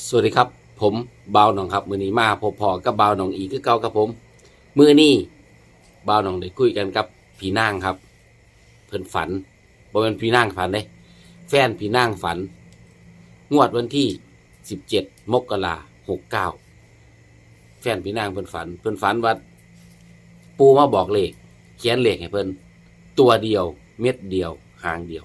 สวัสดีครับ ผมบ่าวหนองครับมือนี้มาพบพอกับบ่าวหนองอีกคือเก่าครับผมมือนี้บ่าวหนองได้คุยกันกับผีนางครับ เพิ่นฝันบ่เป็นผีนางฝันเลยแฟนผีนางฝัน งวดวันที่สิบเจ็ดมกราหกเก้าแฟนผีนางเพิ่นฝัน เพิ่นฝันว่าปูมาบอกเลขเขียนเลขให้เพิ่นตัวเดียว เม็ดเดียวหางเดียว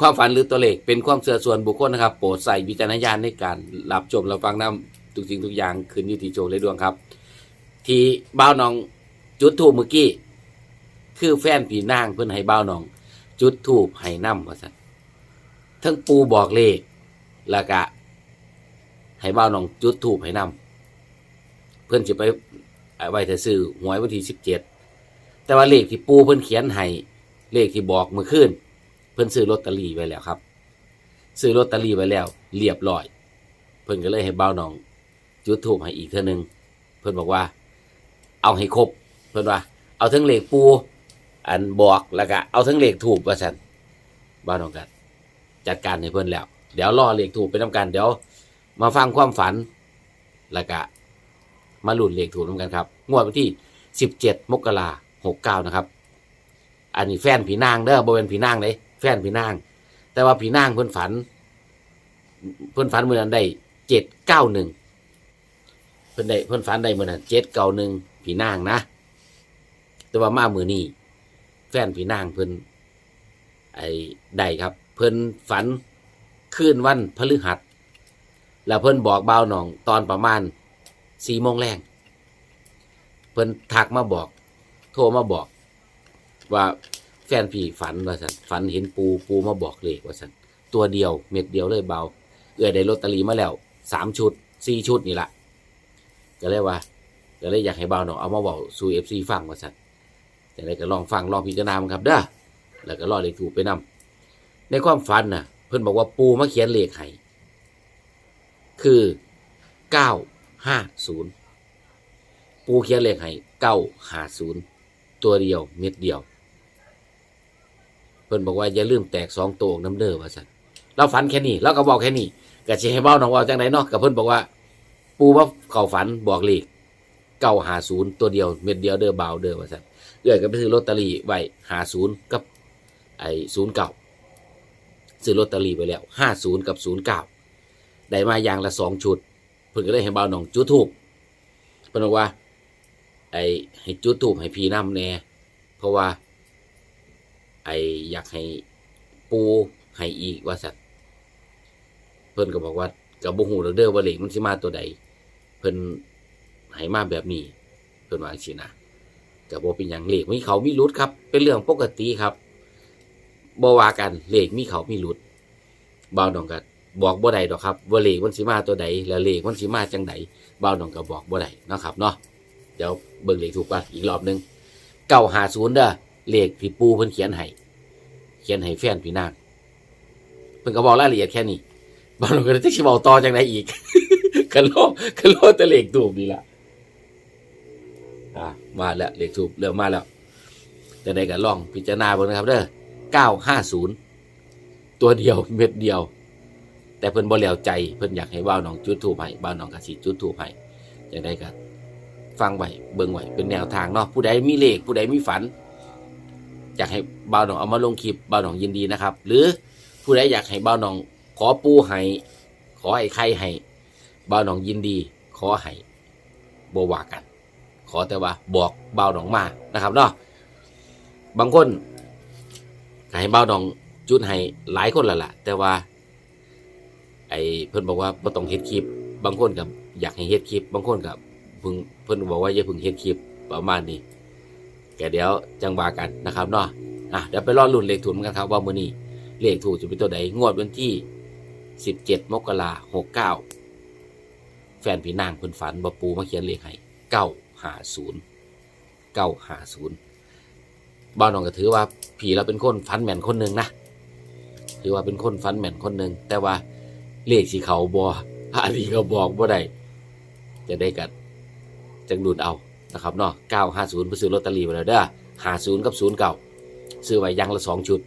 ความฝันหรือตัวเลขเป็นความเชื่อส่วนบุคคลนะครับ โปรดใส่วิจารณญาณในการรับชมรับฟังนำทุกสิ่งทุกอย่างขึ้นยู่ที่โจและดวงครับ ที่บ้าวน้องจุดถูกเมื่อกี้ คือแฟนผีนางเพื่อนให้บ้าวน้อง จุดถูกให้นำว่าสันทั้งปูบอกเลขแล้วก็ให้บ้าวน้องจุดถูกให้นำเพื่อนจะไปไว้แต่ซื้อหวยวันที่สิบเจ็ดแต่ว่าเลขที่ปูเพื่อนเขียนให้เลขที่บอกเมื่อคืน พิ่นซื้อลอตเตอรี่ไว้แล้วครับ ซื้อลอตเตอรี่ไว้แล้ว เรียบร้อย เพิ่นก็เลยให้เบ้าน้อง จุดทูบให้อีกเท่านึง เพิ่นบอกว่า เอาให้ครบ เพิ่นว่า เอาทั้งเหลขปู อันบอกแล้วก็เอาทั้งเหลขถูกว่าซั่นบ้าน้องกัน จัดการให้เพิ่นแล้ว เดี๋ยวรอเหลขถูกไปนํกัน เดี๋ยว มาฟังความฝัน แล้วก็มาหลุ้นเลขถูกนํกันครับ งวดวันที่ 17 มกราคม69นะครับ อันนี้แฟนผีนางเด้อบ่เป็นผีนางเลย แฟนผีนาง แต่ว่าผีนางเพิ่นฝัน เพิ่นฝันเมื้อนั้นได้เจ็ดเก้าหนึ่งเพิ่นได้เพิ่นฝันได้เมื้อนั้นเจ็ดเก้าหนึ่งผีนางนะ แต่ว่ามามื้อนี้แฟนผีนางเพิ่นไอ้ได้ครับ เพิ่นฝันคืนวันพฤหัส แล้วเพิ่นบอกบ่าวน้องตอนประมาณสี่โมงแรงเพิ่นทักมาบอก โทรมาบอก ว่า ฟนพี่ฝันว่าสันฝันเห็นปูปูมาบอกเลขว่าสันตัวเดียวเม็ดเดียวเลยเบา เอื้อได้ลอตเตอรี่มาแล้วสามชุดสี่ชุดนี่ละก็เลยว่าก็เลยอยากให้เบาหน่อยเอามาบอกสู่เอฟซีฟังว่าสันจะได้ก็ลองฟังลองพิจารณาครับเด้อแล้วก็รอเลขถูกไปนำในความฝันน่ะ เพิ่อนบอกว่าปูมาเขียนเลขให้คือเก้าห้าศูนย์ปูเขียนเลขให้เก้าห้าศูนย์ตัวเดียวเม็ดเดียว เพิ่นบอกว่าอย่าลืมแตกสองตัวออกน้ำเด้อว่าสันเราฝันแค่นี้เราก็บอกแค่นี้ก็สิให้เบ้าน้องว่าจังไดเนาะกับเพิ่นบอกว่า ปูว่าเขาฝันบอกเลขเก้าหาศูนย์ตัวเดียวเม็ดเดียวเด้อเบาเด้อว่าสันเอื้อยก็ไปซื้อลอตเตอรี่ไว้หาศูนย์กับไอ้ศูนย์เก้าซื้อลอตเตอรี่ไปแล้วห้าศูนย์กับศูนย์เก้าได้มาอย่างละสองชุด เพิ่นก็เลยให้เบาน้องจุดทูบเพิ่นบอกว่า ไอ้ให้จุดทูบให้พี่น้ำแน่เพราะว่า ไออยากให้ปูให้อีกว่าสัตว์เพิ่นก็บอกว่ากับบุหูเด้อว่าเหล็กมันสิมาตัวใด เพิ่นให้มาแบบนี้ เพิ่นว่าสินะกับโบเป็นอย่างเหล็กมีเขามีรุดครับ เป็นเรื่องปกติครับบว่ากันเหล็กมีเขามีรุดบ่าวดองก็บอกบ่ได้ดอกครับว่าเหล็กมันสิมาตัวใดแล้วเหล็กมันสิมาจังใดบ่าวดองก็บอกบ่ได้นะครับเนาะเดี๋ยวเบิ่งเหล็กถูกป่ะอีกรอบนึงเก้าหาศูนย์เด้อ เลขที่ปูเพิ่นเขียนให้เขียนให้แฟนพี่นางเพิ่นก็บอกรายละเอียดแค่นี้บางคนก็จะสิบอกต่อจังไดอีกกันโลกันโลแต่เลขถูกนี่ล่ะอ่ามาแล้วเลขถูกเริ่มมาแล้วจะได้ก็ลองพิจารณาเบิ่งนะครับเด้อ950ตัวเดียวเม็ดเดียว แต่เพิ่นบ่แล้วใจเพิ่นอยากให้บ่าวน้องจุดถูกให้บ่าวน้องก็สิจุดถูกให้จังไดก็ฟังไว้เบิ่งไว้เป็นแนวทางเนาะผู้ใดมีเลขผู้ใดมีฝัน อยากให้บ่าวหนองเอามาลงคลิปบ่าวหนองยินดีนะครับ หรือผู้ใดอยากให้บ่าวหนอง ขอปูให้ขอไอ้ไข่ให้บ่าวหนองยินดี ขอให้บว่ากัน ขอแต่ว่าบอกบ่าวหนองมานะครับเนาะบางคนก็ให้บ่าวหนองจุดให้หลายคนและละแต่ว่า ไอ้เพิ่อนบอกว่าบ่ต้องเฮ็ดคลิป บางคนกับอยากให้เฮ็ดคลิป บางคนกับเพิ่งเพิ่นบอกว่าอย่าเพิ่งเฮ็ดคลิปประมาณนี้ กเดี๋ยวจังวากันนะครับเนาะอะเดี๋ยวไปรอดลุ่นเลขถูกกันครับว่ามือนี้เลขถูกจะเป็นตัวใดงวดวันที่ 17 มกราคม69แฟนพี่นางเพิ่นฝันบปูมาเขียนเลขให้950 950บ้านน้องก็ถือว่าผีเราเป็นคนฝันแม่นคนหนึ่งนะถือว่าเป็นคนฝันแม่นคนหนึ่งแต่ว่าเลขสิเขาบ่อันนี้ก็บอกบ่ได้จะได้กันจังดูดเอา นะครับเนาะ950ไปซื้อลอตเตอรี่ไปแล้วเด้อ50กับ09ซื้อไว้ยังละ2ชุด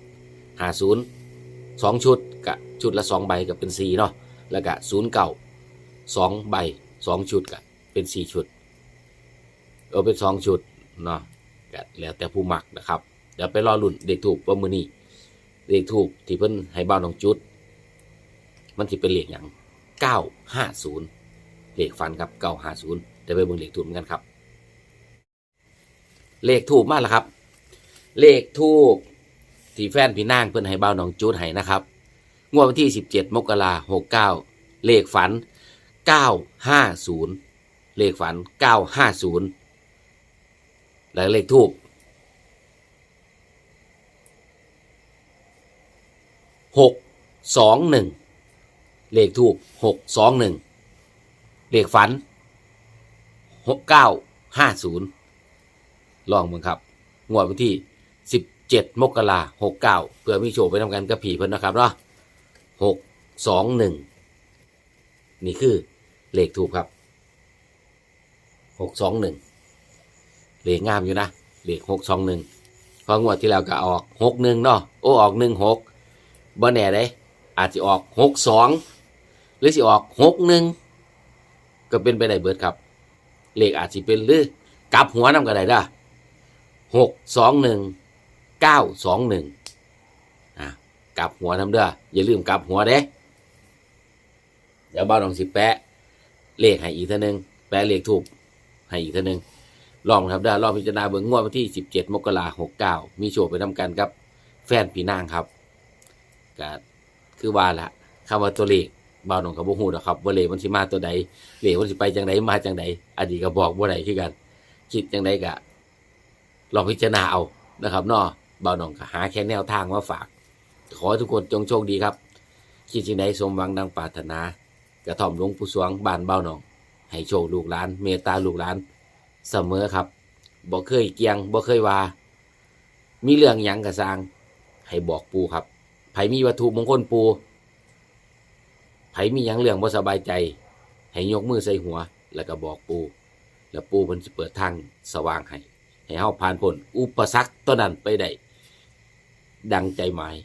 50 2ชุดกับชุดละ2ใบกับเป็น4เนาะแล้วก็ศูนย์เก่าสองใบสองชุดก็เป็นสี่ชุดเออเป็นสองชุดเนาะก็แล้วแต่ผู้มักนะครับ เดี๋ยวไปรอรุ่นเด็กถูกว่ามือนี้เด็กถูกที่เพิ่นให้บ้านน้องจุด มันสิเป็นเลขอย่างเก้าห้าศูนย์เลขฟันครับเก้าห้าศูนย์เดี๋ยวไปเบิ่งเหลขถูกเหมือนกันครับ เลขถูกมากแล้วครับ เลขทูกที่แฟนพี่นางเพิ่อนให้เบ้าหนองจูดให้นะครับ งวดวันที่ 17 มกราหกเก้าเลขฝัน 950 เลขฝัน 950 แล้วเลขทูบ621เลขทูบ621เลขฝัน6950 ลองมึงครับ งวดวันที่ 17 มกราหกเก้าเพื่อมีโชว์ไปทำกันกับผีเพิ่นนะครับเนาะหกสองหนึ่งนี่คือเลขถูกครับหกสองหนึ่งเลขงามอยู่นะเลขหกสองหนึ่งพองวดที่แล้วก็ออกหกหนึ่งเนาะโอ้ออกหนึ่งหกบ่แน่เด้อาจจะออกหกสองหรือสิออกหกหนึ่งก็เป็นไปได้เบิดครับ เลขอาจจะเป็นหรือกลับหัวนำก็ได้ด้ะ หกสองหนึ่งเก้าสองหนึ่งอะกลับหัวทำเด้ออย่าลืมกลับหัวเด้เดี๋ยวบ้านลองสิแปะเลขให้อีกท่านึงแปะเลขถูกให้อีกท่านึงลองครับเด้อลองพิจารณาเบิ่งงวดวันที่สิบเจ็ดมกราหกเก้ามีโชว์ไปทำกันกับ แฟนพี่นางครับก็คือว่าละคำว่าตัวเลขบ้าวหนองกับบุหูนะครับว่าเลขมันสิมาตัวใดเลขมันสิไปจังไดมาจังไดอดีตก็บอกว่าใดคือกัน คิดจังไดกะ ลองพิจารณาเอานะครับเนาะเบาหนองก็หาแค่แนวทางมาฝาก ขอทุกคนจงโชคดีครับ คิดสิ่งใดสมหวังดังปรารถนา กระถ่อมหลวงปู่สวงบ้านเบาหนอง ให้โชคลูกหลาน เมตตาลูกหลาน เสมอครับบ่เคยเกียงบ่เคยว่า มีเรื่องหยังกระสร้างให้บอกปูครับไผมีวัตถุมงคลปูไผมีหยังเรื่องบ่สบายใจ ให้ยกมือใส่หัว แล้วก็บอกปู แล้วปูเพิ่นสิเปิดทางสว่างให้ ให้เฮาผ่านพ้นอุปสรรคตัวนั้นไปได้ดังใจหมาย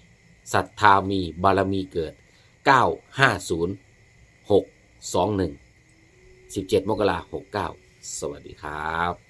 ศรัทธามีบารมีเกิด 950 621 17 มกราคม69 สวัสดีครับ